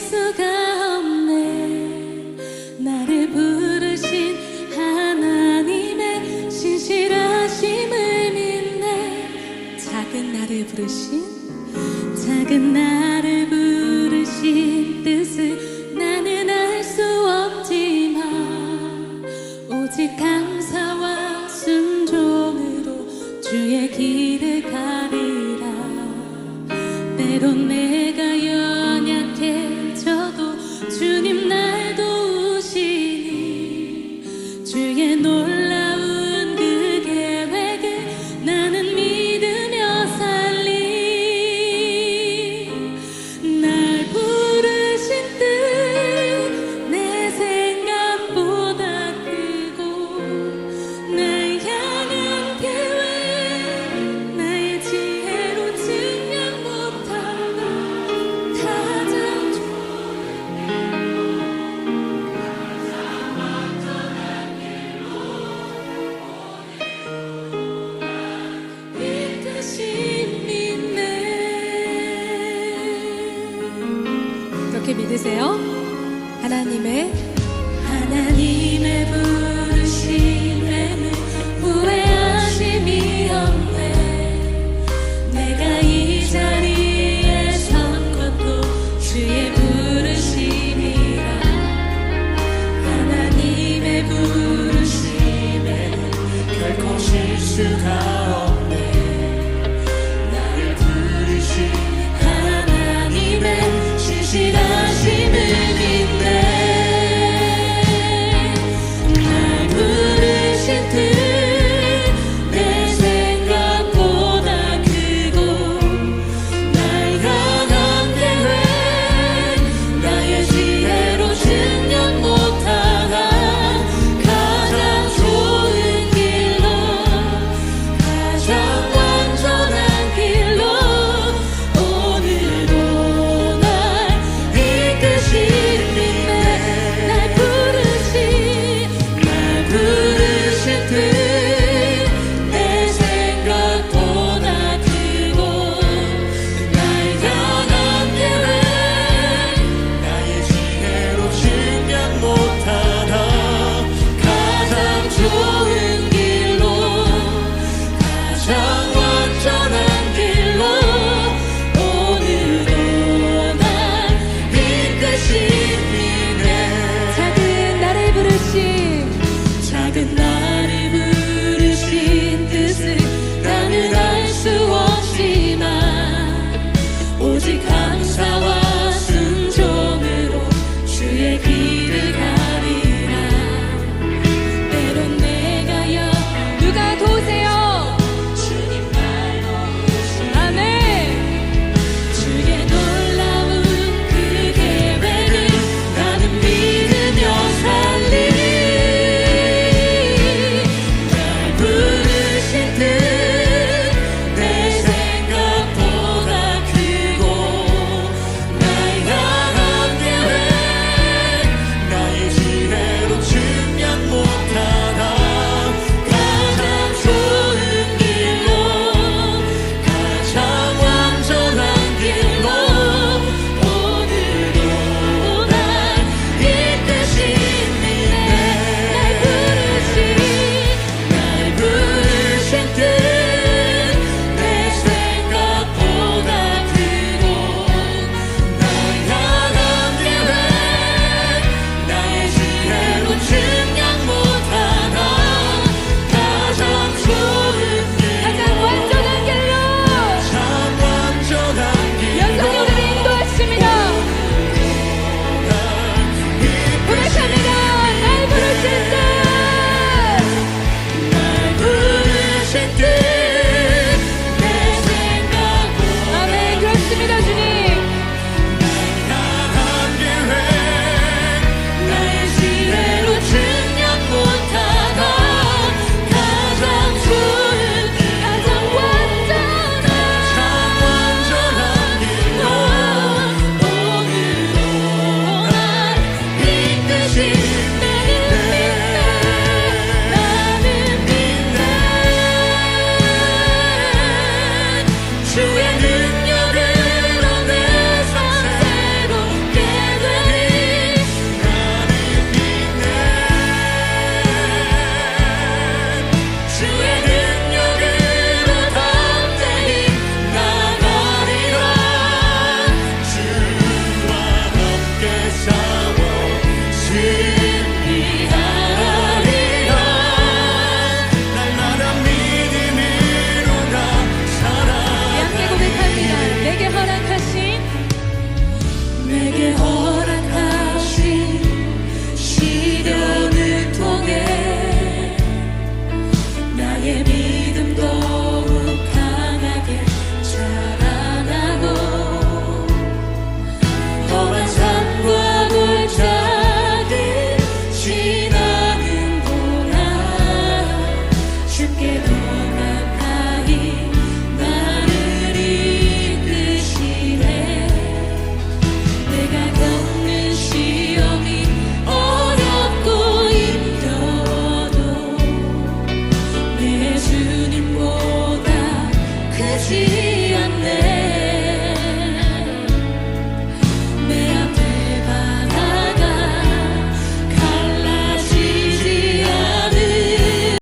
수가 없네. 나를 부르신 하나님, 신실하심을 믿네. 작은 나를 부르신 작은 나를 부르신 뜻을 나는 알 수 없지만 오직 감사와 순종으로 주의 길을 가리라. 때론 내가 연약해 주님 날 하나님의 love. see